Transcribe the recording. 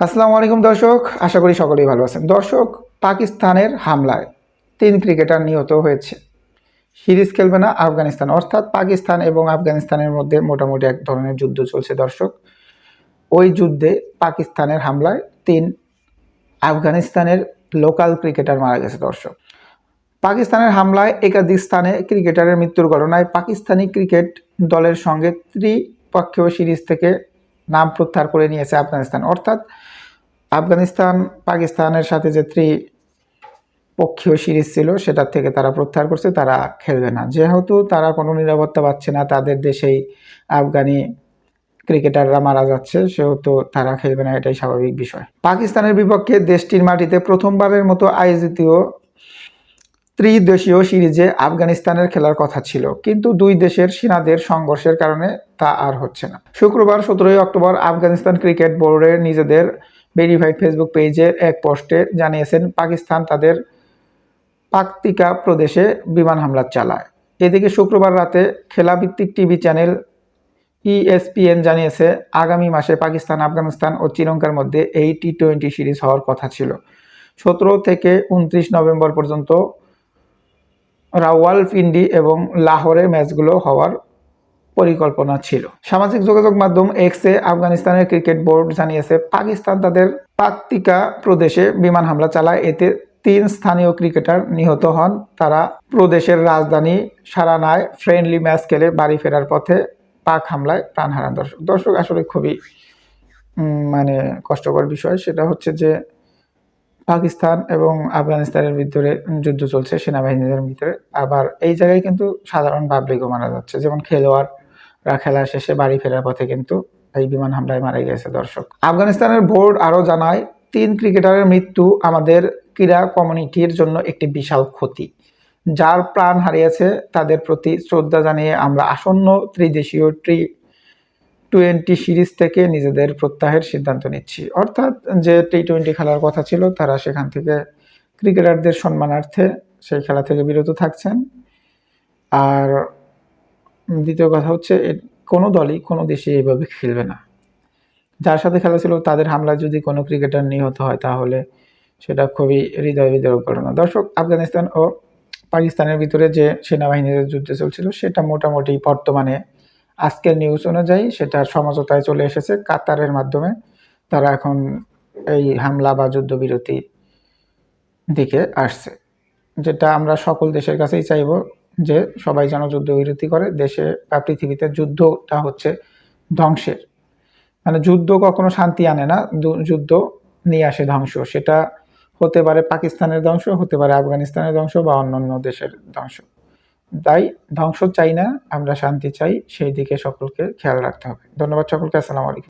আসসালামু আলাইকুম দর্শক, আশা করি সকলেই ভালো আছেন। দর্শক, পাকিস্তানের হামলায় তিন ক্রিকেটার নিহত হয়েছে। সিরিজ খেলবে না আফগানিস্তান, অর্থাৎ পাকিস্তান এবং আফগানিস্তানের মধ্যে মোটামুটি এক ধরনের যুদ্ধ চলছে দর্শক। ওই যুদ্ধে পাকিস্তানের হামলায় তিন আফগানিস্তানের লোকাল ক্রিকেটার মারা গেছে দর্শক। পাকিস্তানের হামলায় একাধিক স্থানে ক্রিকেটারের মৃত্যুর ঘটনায় পাকিস্তানি ক্রিকেট দলের সঙ্গে ত্রিপক্ষীয় সিরিজ থেকে নাম প্রত্যাহার করে নিয়েছে আফগানিস্তান। অর্থাৎ আফগানিস্তান পাকিস্তানের সাথে যে ত্রি পক্ষীয় সিরিজ ছিল সেটার থেকে তারা প্রত্যাহার করছে, তারা খেলবে না। যেহেতু তারা কোনো নিরাপত্তা পাচ্ছে না, তাদের দেশেই আফগানি ক্রিকেটাররা মারা যাচ্ছে, সেহেতু তারা খেলবে না, এটাই স্বাভাবিক বিষয়। পাকিস্তানের বিপক্ষে দেশটির মাটিতে প্রথমবারের মতো আয়োজিত ত্রিদেশীয় সিরিজে আফগানিস্তানের খেলার কথা ছিল, কিন্তু দুই দেশের সেনাদের সংঘর্ষের কারণে তা আর হচ্ছে না। শুক্রবার সতেরোই অক্টোবর আফগানিস্তান ক্রিকেট বোর্ডের নিজেদের ভেরিফাইড ফেসবুক পেজের এক পোস্টে জানিয়েছেন, পাকিস্তান তাদের পাকতিকা প্রদেশে বিমান হামলা চালায়। এদিকে শুক্রবার রাতে খেলাভিত্তিক টিভি চ্যানেল ইএসপিএন জানিয়েছে, আগামী মাসে পাকিস্তান, আফগানিস্তান ও শ্রীলঙ্কার মধ্যে এই টি টোয়েন্টি সিরিজ হওয়ার কথা ছিল। সতেরো থেকে উনত্রিশ নভেম্বর পর্যন্ত রাওয়ালপিন্ডি এবং লাহোরে ম্যাচগুলো হওয়ার পরিকল্পনা ছিল। সামাজিক যোগাযোগ মাধ্যম এক্সে আফগানিস্তানের ক্রিকেট বোর্ড জানিয়েছে, পাকিস্তান তাদের পাকতিকা প্রদেশে বিমান হামলা চালায়। এতে তিন স্থানীয় ক্রিকেটার নিহত হন। তারা প্রদেশের রাজধানী সারানায় ফ্রেন্ডলি ম্যাচ খেলে বাড়ি ফেরার পথে পাক হামলায় প্রাণ হারান। দর্শক দর্শক, আসলে খুবই মানে কষ্টকর বিষয়। সেটা হচ্ছে যে পাকিস্তান এবং আফগানিস্তানের ভিতরে যুদ্ধ চলছে, সেনাবাহিনীদের ভিতরে। আবার এই জায়গায় কিন্তু সাধারণ পাবলিকও মারা যাচ্ছে, যেমন খেলোয়াড়রা খেলা শেষে বাড়ি ফেরার পথে কিন্তু এই বিমান হামলায় মারা গেছে দর্শক। আফগানিস্তানের বোর্ড আরও জানায়, তিন ক্রিকেটারের মৃত্যু আমাদের ক্রীড়া কমিউনিটির জন্য একটি বিশাল ক্ষতি। যার প্রাণ হারিয়েছে তাদের প্রতি শ্রদ্ধা জানিয়ে আমরা আসন্ন ত্রিদেশীয় টি টোয়েন্টি সিরিজ থেকে নিজেদের প্রত্যাহের সিদ্ধান্ত নিচ্ছি। অর্থাৎ যে টি টোয়েন্টি খেলার কথা ছিল, তারা সেখান থেকে ক্রিকেটারদের সম্মানার্থে সেই খেলা থেকে বিরত থাকছেন। আর দ্বিতীয় কথা হচ্ছে কোনো দলই কোনো দেশে এইভাবে খেলবে না। যার সাথে খেলা ছিল, তাদের হামলায় যদি কোনো ক্রিকেটার নিহত হয়, তাহলে সেটা খুবই হৃদয় বিদারক ঘটনা। দর্শক, আফগানিস্তান ও পাকিস্তানের ভিতরে যে সেনাবাহিনীর যুদ্ধ চলছিল, সেটা মোটামুটি বর্তমানে আজকের নিউজ অনুযায়ী সেটা সমঝোতায় চলে এসেছে কাতারের মাধ্যমে। তারা এখন এই হামলা বা যুদ্ধবিরতি দিকে আসছে। যেটা আমরা সকল দেশের কাছেই চাইব যে সবাই যেন যুদ্ধবিরতি করে। দেশে বা পৃথিবীতে যুদ্ধটা হচ্ছে ধ্বংসের। মানে যুদ্ধ কখনো শান্তি আনে না যুদ্ধ নিয়ে আসে ধ্বংস। সেটা হতে পারে পাকিস্তানের ধ্বংস, হতে পারে আফগানিস্তানের ধ্বংস বা অন্যান্য দেশের ধ্বংস। তাই ধ্বংস চাই না, আমরা শান্তি চাই, সেই দিকে সকলকে খেয়াল রাখতে হবে। ধন্যবাদ সকলকে, আসসালামু আলাইকুম।